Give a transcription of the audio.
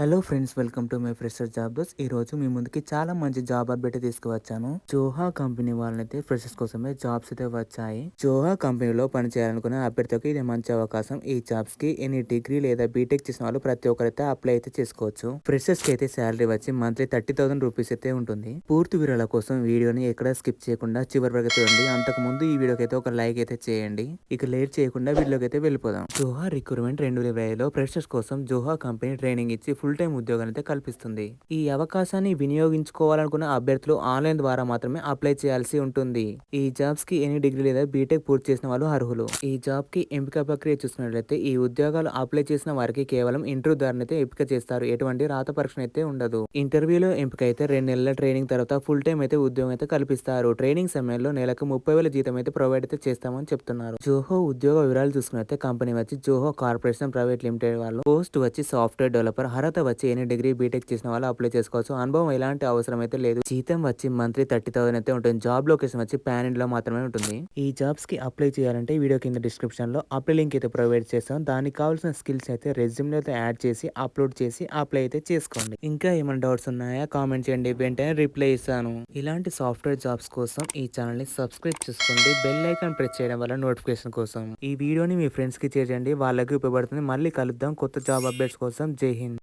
Hello friends welcome to my fresher job those ఈ రోజు మీ ముందుకి చాలా మంచి జాబ్ అప్డేట్ తీసుకువచ్చాను. జోహా కంపెనీ వాళ్ళనైతే ఫ్రెషర్స్ కోసమే జాబ్స్ అయితే వచ్చాయి. జోహా కంపెనీలో పని చేయాలనుకున్న అభ్యర్థికి ఇది మంచి అవకాశం. ఈ జాబ్స్కి ఎనీ డిగ్రీ లేదా బీటెక్ చేసిన వాళ్ళు ప్రతి ఒక్కరైతే అప్లై అయితే చేసుకోవచ్చు. ఫ్రెషర్స్కి అయితే శాలరీ వచ్చి మంత్లీ థర్టీ థౌసండ్ రూపీస్ అయితే ఉంటుంది. పూర్తి వివరాల కోసం వీడియోని ఎక్కడ స్కిప్ చేయకుండా చివరి వరకు అయితే చూడండి. అంతకు ముందు ఈ వీడియోకి అయితే ఒక లైక్ అయితే చేయండి. ఇక లేట్ చేయకుండా వీడియోకి అయితే వెళ్ళిపోదాం. జోహా రిక్రూట్మెంట్ రెండు వేల ఇరవైలో ఫ్రెషర్స్ కోసం జోహా కంపెనీ ట్రైనింగ్ ఇచ్చి ఫుల్ టైం ఉద్యోగాన్ని అయితే కల్పిస్తుంది. ఈ అవకాశాన్ని వినియోగించుకోవాలనుకున్న అభ్యర్థులు ఆన్లైన్ ద్వారా మాత్రమే అప్లై చేయాల్సి ఉంటుంది. ఈ జాబ్స్కి ఎనీ డిగ్రీ లేదా బీటెక్ పూర్తి చేసిన వాళ్ళు అర్హులు. ఈ జాబ్కి ఎంపిక ప్రక్రియ చూసినట్లయితే ఈ ఉద్యోగాలు అప్లై చేసిన వారికి కేవలం ఇంటర్వ్యూ ద్వారా అయితే ఎంపిక చేస్తారు. ఎటువంటి రాత పరీక్ష అయితే ఉండదు. ఇంటర్వ్యూలో ఎంపిక అయితే రెండు నెలల ట్రైనింగ్ తర్వాత ఫుల్ టైం అయితే ఉద్యోగం అయితే కల్పిస్తారు. ట్రైనింగ్ సమయంలో నెలకు ముప్పై వేల జీతం అయితే ప్రొవైడ్ అయితే చేస్తామని చెప్తున్నారు. జోహో ఉద్యోగ వివరాలు చూసుకున్నట్లయితే కంపెనీ వచ్చి జోహో కార్పొరేషన్ ప్రైవేట్ లిమిటెడ్ వాళ్ళు పోస్ట్ వచ్చి సాఫ్ట్వేర్ డెవలపర్ హరత్ తర్వాత వచ్చి ఎనీ డిగ్రీ బీటెక్ చేసిన వాళ్ళు అప్లై చేసుకోవచ్చు. అనుభవం ఎలాంటి అవసరం అయితే లేదు. జీతం వచ్చి మంత్లీ థర్టీ థౌసండ్ అయితే ఉంటుంది. జాబ్ లొకేషన్ వచ్చి పాన్ ఇండియాలో మాత్రమే ఉంటుంది. ఈ జాబ్స్కి అప్లై చేయాలంటే వీడియో కింద డిస్క్రిప్షన్లో అప్లై లింక్ అయితే ప్రొవైడ్ చేస్తాం. దానికి కావాల్సిన స్కిల్స్ అయితే రెజ్యూమ్లో అయితే యాడ్ చేసి అప్లోడ్ చేసి అప్లై అయితే చేసుకోండి. ఇంకా ఏమైనా డౌట్స్ ఉన్నాయా? కామెంట్ చేయండి. వెంటనే రిప్లై ఇస్తాను. ఇలాంటి సాఫ్ట్వేర్ జాబ్స్ కోసం ఈ ఛానల్ని సబ్స్క్రైబ్ చేసుకోండి. బెల్ ఐకాన్ ప్రెస్ చేయడం వల్ల నోటిఫికేషన్ కోసం. ఈ వీడియోని మీ ఫ్రెండ్స్కి చేయండి వాళ్ళకి ఉపయోగపడుతుంది. మళ్ళీ కలుద్దాం. కొత్త జాబ్ అప్డేట్స్ కోసం. జై హింద్.